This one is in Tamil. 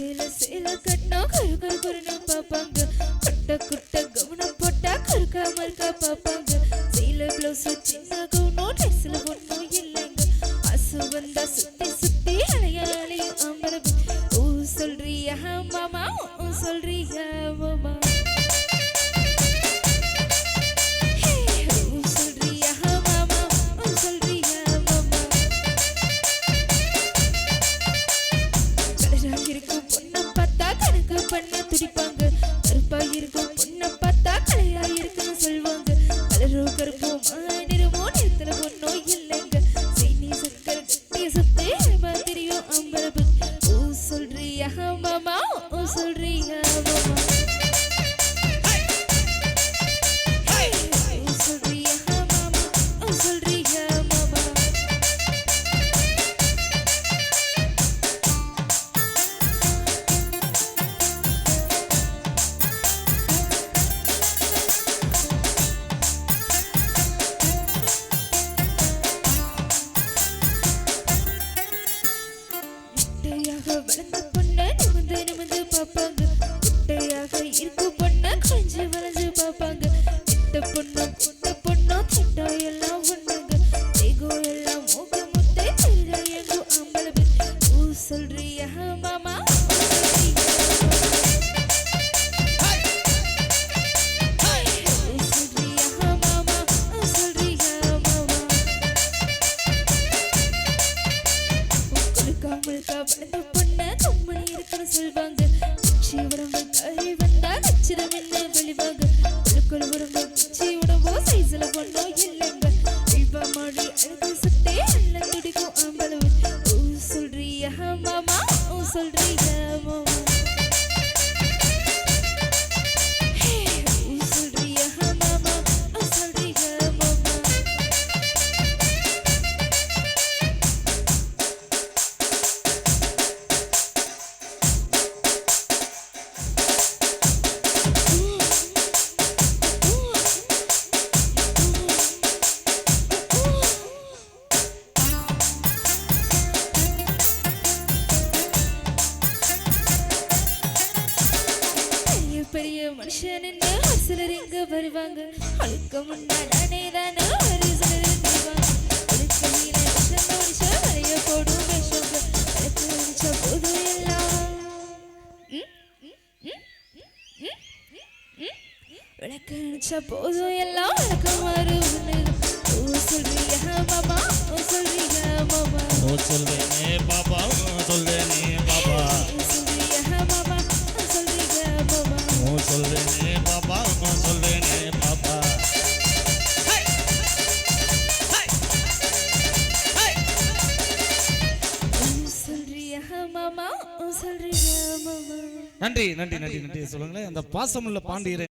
சேல சேல கட்டினா கரு கரு கருன்னு பார்ப்பாங்க கட்ட குட்ட கவனம் போட்டா கருக்கா மறுக்கா பார்ப்பாங்க சேல பிளவுஸ் சின்ன கவுனோ ட்ரெஸ்ல ஒன்றும் இல்லைங்க. அசு வந்தா சுத்தி கண்ணு துடிப்பாங்க. கருப்பா இருக்கும் பொண்ணை பார்த்தா கலையா இருக்குன்னு சொல்லுவாங்க. கலரோ கருப்போ நிறமோ நிறத்துல பொண்ணோ இல்லைங்க. சீனி சக்கரை கட்டி சுத்தி தெரியும் அம்பரபு. ஓ சொல்றியா மாமா ஓ சொல்றியா மாமா. குட்டையாக வளர்ந்த பொண்ணை நிமிந்து நிமிந்து பார்ப்பாங்க குட்டையாக இருக்கு பொண்ணை கொஞ்சம் வளைஞ்சு பார்ப்பாங்க கிட்ட பொண்ணு குட்ட பொண்ணோ கிட்ட எல்லாம் ஒண்ணுங்க தேகோ எல்லாம் மோக முத்தை தெரியல எங்கோ அம்பளவு ஊ சொல்றியா மாமா ஊ சொல்றீங்க? பெரிய பெரிய மனுஷன் ஒரு சிலர் இங்க வருவாங்க. அழுக்க முன்னாடி தானே ஒரு சிலர் நிற்பாங்க நினைச்ச எல்லாம். போதும் எல்லாம். விளக்க மாறு ஓ சொல்றியா மாமா? ஓ சொல்றியா மாமா? ஓ பாபா ஓ நன்றி நன்றி நன்றி நன்றி. சொல்லுங்களேன் அந்த பாசமுள்ள பாண்டியரை